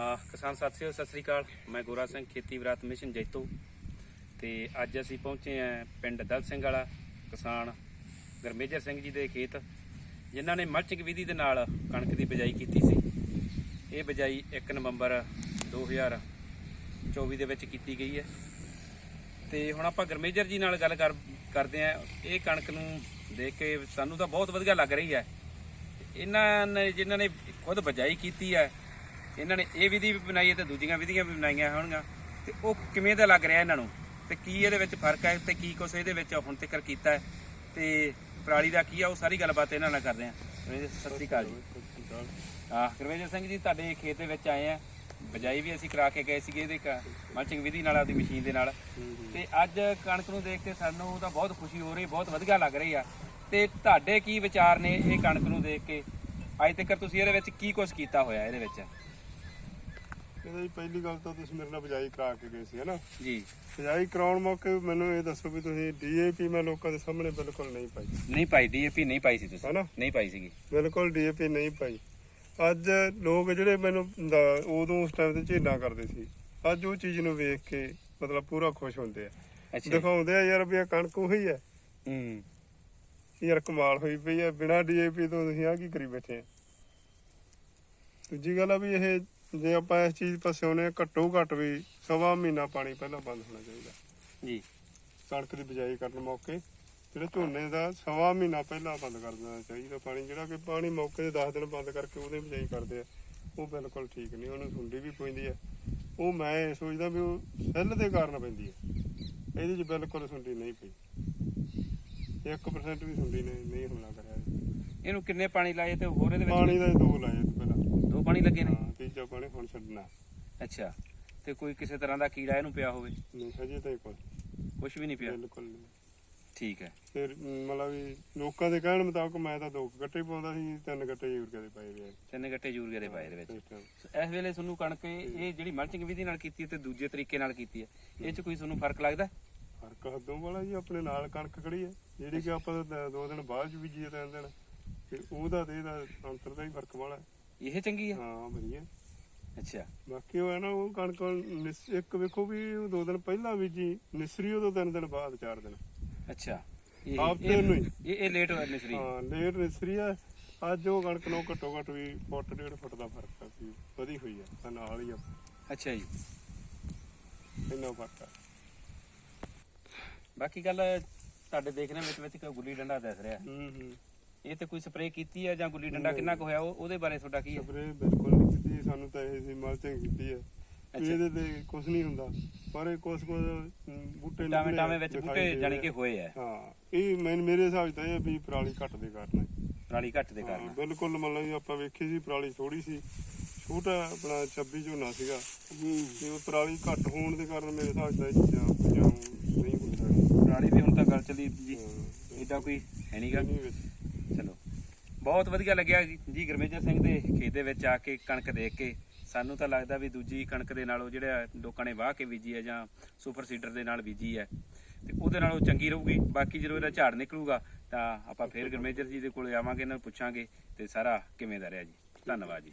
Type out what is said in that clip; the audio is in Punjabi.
ਹਾਂ ਕਿਸਾਨ ਸਾਥੀਓ, ਸਤਿ ਸ੍ਰੀ ਅਕਾਲ। ਮੈਂ ਗੋਰਾ ਸਿੰਘ, ਖੇਤੀ ਵਿਰਾਤ ਮਿਸ਼ਨ ਜੈਤੋ। ਤੇ ਅੱਜ ਅਸੀਂ ਪਹੁੰਚੇ ਆਂ ਪਿੰਡ ਦਲ ਸਿੰਘ ਵਾਲਾ, ਕਿਸਾਨ ਗਰਮੇਜਰ ਸਿੰਘ ਜੀ ਦੇ ਖੇਤ, ਜਿਨ੍ਹਾਂ ਨੇ ਮਲਚਿੰਗ ਵਿਧੀ ਦੇ ਨਾਲ ਕਣਕ ਦੀ ਬਿਜਾਈ ਕੀਤੀ ਸੀ। ਇਹ ਬਿਜਾਈ 1 ਨਵੰਬਰ 2024 ਦੇ ਵਿੱਚ ਕੀਤੀ ਗਈ ਹੈ। ਤੇ ਹੁਣ ਆਪਾਂ ਗਰਮੇਜਰ ਜੀ ਨਾਲ ਗੱਲ ਕਰ, ਕਰਦੇ ਆਂ ਇਹ ਕਣਕ ਨੂੰ ਦੇਖ ਕੇ ਸਾਨੂੰ ਤਾਂ ਬਹੁਤ ਵਧੀਆ ਲੱਗ ਰਹੀ ਹੈ। ਇਹਨਾਂ ਨੇ, ਜਿਨ੍ਹਾਂ ਨੇ ਖੁਦ ਬਜਾਈ ਕੀਤੀ ਹੈ ਇਹਨਾਂ ਨੇ ਇਹ ਵਿਧੀ ਵੀ ਬਣਾਈ ਹੈ ਤੇ ਦੂਜੀਆਂ ਵਿਧੀਆਂ ਵੀ ਬਣਾਈਆਂ ਹੋਣਗੀਆਂ। ਤੇ ਉਹ ਕਿਵੇਂ ਦਾ ਲੱਗ ਰਿਹਾ ਇਹਨਾਂ ਨੂੰ? ਤੇ ਕੀ ਇਹਦੇ ਵਿੱਚ ਫ਼ਰਕ ਹੈ ਤੇ ਕੀ ਕੁਛ ਇਹਦੇ ਵਿੱਚ ਹੁਣ ਤੱਕ ਕੀਤਾ ਹੈ? ਤੇ ਪਰਾਲੀ ਦਾ ਕੀ ਆ, ਉਹ ਸਾਰੀ ਗੱਲਬਾਤ ਇਹਨਾਂ ਨਾਲ ਕਰਦੇ ਆਂ ਸਤਿ ਸ੍ਰੀ ਅਕਾਲ ਜੀ। ਹਾਂ ਗੁਰਵੇਜਰ ਸਿੰਘ ਜੀ, ਤੁਹਾਡੇ ਖੇਤ ਦੇ ਵਿੱਚ ਆਏ ਆ। ਬਜਾਈ ਵੀ ਅਸੀਂ ਕਰਾ ਕੇ ਗਏ ਸੀਗੇ ਇਹਦੇ ਮਲਚਿੰਗ ਵਿਧੀ ਨਾਲ, ਆਪਦੀ ਮਸ਼ੀਨ ਦੇ ਨਾਲ। ਤੇ ਅੱਜ ਕਣਕ ਨੂੰ ਦੇਖ ਕੇ ਸਾਨੂੰ ਤਾਂ ਬਹੁਤ ਖੁਸ਼ੀ ਹੋ ਰਹੀ, ਬਹੁਤ ਵਧੀਆ ਲੱਗ ਰਹੀ ਆ। ਤੇ ਤੁਹਾਡੇ ਕੀ ਵਿਚਾਰ ਨੇ ਇਹ ਕਣਕ ਨੂੰ ਦੇਖ ਕੇ? ਅੱਜ ਤੱਕ ਤੁਸੀਂ ਇਹਦੇ ਵਿੱਚ ਕੀ ਕੁਝ ਕੀਤਾ ਹੋਇਆ ਇਹਦੇ ਵਿੱਚ? ਇਹਦਾ ਜੀ ਪਹਿਲੀ ਗੱਲ ਤਾਂ ਤੁਸੀਂ ਮੇਰੇ ਨਾਲ ਬਜਾਈ ਕਰਾ ਕੇ ਗਏ ਸੀ ਹਨਾ ਜੀ। ਬਜਾਈ ਕਰਾਉਣ ਮੌਕੇ ਮੈਨੂੰ ਇਹ ਦੱਸੋ ਵੀ ਤੁਸੀਂ ਡੀਏਪੀ ਮੈਂ ਲੋਕਾਂ ਦੇ ਸਾਹਮਣੇ ਬਿਲਕੁਲ ਨਹੀਂ ਪਾਈ। ਨਹੀਂ ਪਾਈ ਡੀਏਪੀ ਨਹੀਂ ਪਾਈ ਸੀ ਤੁਸੀਂ? ਹਨਾ ਨਹੀਂ ਪਾਈ ਸੀਗੀ। ਬਿਲਕੁਲ ਡੀਏਪੀ ਨਹੀਂ ਪਾਈ। ਅੱਜ ਲੋਕ ਜਿਹੜੇ ਮੈਨੂੰ ਦਾ- ਉਦੋਂ ਉਸ ਟਾਈਮ ਤੇ ਝੇਲਾ ਕਰਦੇ ਸੀ। ਅੱਜ ਉਹ ਚੀਜ਼ ਨੂੰ ਵੇਖ ਕੇ ਮਤਲਬ ਪੂਰਾ ਖੁਸ਼ ਹੁੰਦੇ ਆ। ਅੱਛਾ। ਦਿਖਾਉਂਦੇ ਆ ਯਾਰ ਵੀ ਇਹ ਕਣਕ ਉਹੀ ਹੈ ਹੂੰ। ਯਾਰ ਕਮਾਲ ਹੋਈ ਪਈ ਹੈ ਬਿਨਾ ਡੀਏਪੀ ਤੋਂ ਤੁਸੀਂ ਆ ਕੀ ਕਰੀ ਬੈਠੇ ਆ? ਦੂਜੀ ਗੱਲ ਆ ਵੀ ਇਹ ਜੇ ਆਪਾਂ ਇਸ ਚੀਜ਼ ਪਾਸੇ ਆਉਨੇ ਆ ਘੱਟੋ ਘੱਟ ਵੀ ਸਵਾ ਮਹੀਨਾ ਪਾਣੀ ਪਹਿਲਾਂ ਬੰਦ ਹੋਣਾ ਚਾਹੀਦਾ। ਜੀ। ਕਣਕ ਦੀ ਬਿਜਾਈ ਕਰਨ ਮੌਕੇ ਜਿਹੜੇ ਝੋਨੇ ਦਾ ਸਵਾ ਮਹੀਨਾ ਪਹਿਲਾਂ ਬੰਦ ਕਰ ਦੇਣਾ ਚਾਹੀਦਾ ਪਾਣੀ ਜਿਹੜਾ ਕਿ ਪਾਣੀ ਮੌਕੇ ਤੇ 10 ਦਿਨ ਬੰਦ ਕਰਕੇ ਉਹਦੇ ਬਿਜਾਈ ਕਰਦੇ ਆ ਉਹ ਬਿਲਕੁਲ ਠੀਕ ਨਹੀਂ ਉਹਨੂੰ ਸੁੰਡੀ ਵੀ ਪੈਂਦੀ ਹੈ ਉਹ ਮੈਂ ਸੋਚਦਾ ਵੀ ਉਹ ਸੈੱਲ ਦੇ ਕਾਰਨ ਪੈਂਦੀ ਹੈ ਇਹਦੇ 'ਚ ਬਿਲਕੁਲ ਸੁੰਡੀ ਨਹੀਂ ਪਈ। 1% ਵੀ ਸੁੰਡੀ ਨੇ ਨਹੀਂ ਹਮਲਾ ਕਰਿਆ। ਇਹ। ਇਹਨੂੰ ਕਿੰਨੇ ਪਾਣੀ ਲਾਏ ਤੇ ਹੋਰ ਇਹਦੇ ਪਾਣੀ ਵਿੱਚ ਦਾ ਹੀ ਦੋ ਲਾਏ ਪਹਿਲਾਂ। ਦੋ ਪਾਣੀ ਲੱਗੇ ਨੇ? ਹਾਂ ਪਾਣੀ ਹੁਣ ਛੱਡਣਾ। ਅੱਛਾ। ਤੇ ਕੋਈ ਕਿਸੇ ਤਰ੍ਹਾਂ ਦਾ ਕੀੜਾ ਇਹਨੂੰ ਪਿਆ ਹੋਵੇ? ਨਹੀਂ ਹਜੇ ਤਾਂ ਕੋਈ ਕੁਝ ਵੀ ਨਹੀਂ ਪਿਆ? ਬਿਲਕੁਲ ਨਹੀਂ। ਠੀਕ ਹੈ। ਫਿਰ ਮਤਲਬ ਵੀ ਲੋਕਾਂ ਦੇ ਕਹਿਣ ਮੁਤਾਬਕ ਮੈਂ ਤਾਂ ਦੋ ਗੱਟੇ ਪਾਉਂਦਾ ਸੀ ਤਿੰਨ ਗੱਟੇ ਯੂਰੀਆ ਦੇ ਪਾਏ ਰਹੇ ਤਿੰਨ ਗੱਟੇ ਯੂਰੀਆ ਦੇ ਪਾਏ ਇਹਦੇ ਵਿੱਚ। ਇਸ ਵੇਲੇ ਤੁਹਾਨੂੰ ਕਣਕ ਇਹ ਜਿਹੜੀ ਮਲਚਿੰਗ ਵਿਧੀ ਨਾਲ ਕੀਤੀ ਹੈ ਤੇ ਦੂਜੇ ਤਰੀਕੇ ਨਾਲ ਕੀਤੀ ਹੈ। ਇਹ ਚ ਕੋਈ ਤੁਹਾਨੂੰ ਫ਼ਰਕ ਲੱਗਦਾ? ਫ਼ਰਕ ਹੱਦੋਂ ਵਾਲਾ ਜੀ ਆਪਣੇ ਨਾਲ ਕਣਕ ਖੜੀ ਹੈ। ਜਿਹੜੀ ਕਿ ਆਪਾਂ ਦੋ ਦਿਨ ਬਾਅਦ ਚ ਬੀਜੀ ਹੈ ਤਿੰਨ ਦਿਨ। ਤੇ ਉਹਦਾ ਤੇ ਇਹਦਾ ਅੰਤਰ ਦਾ ਹੀ ਫ਼ਰਕ ਵਾਲਾ ਹੈ। ਇਹ ਚੰਗੀ ਹੈ। ਹਾਂ ਵਧੀਆ। ਅੱਛਾ। ਬਾਕੀ ਉਹ ਹੈ ਨਾ ਉਹ ਕਣਕ ਨਿਸ- ਇੱਕ ਵੇਖੋ ਵੀ ਉਹ ਦੋ ਦਿਨ ਪਹਿਲਾਂ ਬੀਜੀ ਨਿਸਰੀ ਉਹ ਤੋਂ ਤਿੰਨ ਦਿਨ ਬਾਅਦ ਚਾਰ ਦਿਨ। ਅੱਛਾ। ਇਹ ਹਫ਼ਤੇ ਨੂੰ ਹੀ। ਇਹ ਇਹ ਲੇਟ ਹੋਇਆ ਨਿਸਰੀ। ਹਾਂ ਲੇਟ ਨਿਸਰੀ ਆ। ਅੱਜ ਉਹ ਕਣਕ ਨੂੰ ਘੱਟੋ ਘੱਟ ਵੀ ਫੁੱਟ ਡੇਢ ਫੁੱਟ ਦਾ ਫ਼ਰਕ ਆ ਸੀ ਵਧੀ ਹੋਈ ਆ। ਤਾਂ ਨਾਲ ਹੀ ਆ। ਅੱਛਾ ਜੀ। ਇੰਨਾ ਫ਼ਰਕ ਆ। ਬਾਕੀ ਗੱਲ ਤੁਹਾਡੇ ਦੇਖਣੇ ਵਿੱਚ ਵਿੱਚ ਕੋਈ ਗੁੱਲੀ ਡੰਡਾ ਦਿਸ ਰਿਹਾ। ਹੂੰ ਹੂੰ। ਇਹ ਤੇ ਕੋਈ ਸਪਰੇਅ ਕੀਤੀ ਹੈ ਜਾਂ ਗੁੱਲੀ ਡੰਡਾ ਕਿੰਨਾ ਕੁ ਹੋਇਆ? ਉਹ ਉਹਦੇ ਬਾਰੇ ਤੁਹਾਡਾ ਕੀ ਹੈ? ਸਪਰੇ ਬਿਲਕੁਲ ਨਹੀਂ ਕੀਤੀ ਸਾਨੂੰ ਤਾਂ ਇਹ ਸੀ ਮਲਚਿੰਗ ਕੀਤੀ ਹੈ। ਵੀ ਅੱਛਾ। ਇਹਦੇ ਤੇ ਕੁਝ ਨਹੀਂ ਹੁੰਦਾ। ਪਰ ਇਹ ਕੁਝ ਕੁਝ ਬੂਟੇ ਟਾਵੇਂ ਨਿਕਲੇ ਟਾਵੇਂ ਵਿੱਚ ਦਿਖਾਈ ਬੂਟੇ ਦੇ ਜਾਨੀ ਰਹੇ ਕਿ ਹੋਏ ਆ। ਹਾਂ ਇਹ ਮੈਨ ਮੇਰੇ ਹਿਸਾਬ 'ਚ ਤਾਂ ਇਹ ਵੀ ਪਰਾਲੀ ਘੱਟ ਦੇ ਕਾਰਨ ਹੈ। ਪਰਾਲੀ ਘੱਟ ਦੇ ਹਾਂ, ਕਾਰਨ। ਬਿਲਕੁਲ ਮਤਲਬ ਵੀ ਆਪਾਂ ਵੇਖੀ ਸੀ ਪਰਾਲੀ ਥੋੜੀ ਸੀ। ਛੋਟਾ ਆਪਣਾ 26 ਝੋਨਾ ਸੀਗਾ। ਤੇ ਉਹ ਪਰਾਲੀ ਘੱਟ ਹੋਣ ਦੇ ਕਾਰਨ ਮੇਰੇ ਹਿਸਾਬ 'ਚ ਤਾਂ ਇਹ ਚੀਜ਼ਾਂ ਨਹੀਂ ਹੋ ਸਕਦੀਆਂ ਪਰਾਲੀ ਵੀ ਹੁਣ ਤਾਂ ਗੱਲ ਚੱਲੀ ਜੀ। ਹਾਂ, ਕੋਈ ਹੈ ਨਹੀਂਗਾ ਨਹੀਂ ਵਿੱਚ। ਚਲੋ। ਬਹੁਤ ਵਧੀਆ ਲੱਗਿਆ ਜੀ। ਜੀ ਗੁਰਮੇਜਰ ਸਿੰਘ ਦੇ ਖੇਤ ਦੇ ਵਿੱਚ ਆ ਕੇ ਕਣਕ ਦੇਖ ਕੇ। ਸਾਨੂੰ ਤਾਂ ਲੱਗਦਾ ਵੀ ਦੂਜੀ ਕਣਕ ਦੇ ਨਾਲੋਂ ਜਿਹੜਾ ਲੋਕਾਂ ਨੇ ਵਾਹ ਕੇ ਬੀਜੀ ਹੈ ਜਾਂ ਸੁਪਰ ਸੀਡਰ ਦੇ ਨਾਲ ਬੀਜੀ ਹੈ, ਤੇ ਉਹਦੇ ਨਾਲੋਂ ਚੰਗੀ ਰਹੂਗੀ। ਬਾਕੀ ਜਦੋਂ ਇਹਦਾ ਝਾੜ ਨਿਕਲੂਗਾ, ਤਾਂ ਆਪਾਂ ਫੇਰ ਗੁਰਮੇਜਰ ਜੀ ਦੇ ਕੋਲ ਆਵਾਂਗੇ, ਇਹਨਾਂ ਨੂੰ ਪੁੱਛਾਂਗੇ, ਤੇ ਸਾਰਾ ਕਿਵੇਂ ਦਾ ਰਿਹਾ ਜੀ। ਧੰਨਵਾਦ ਜੀ।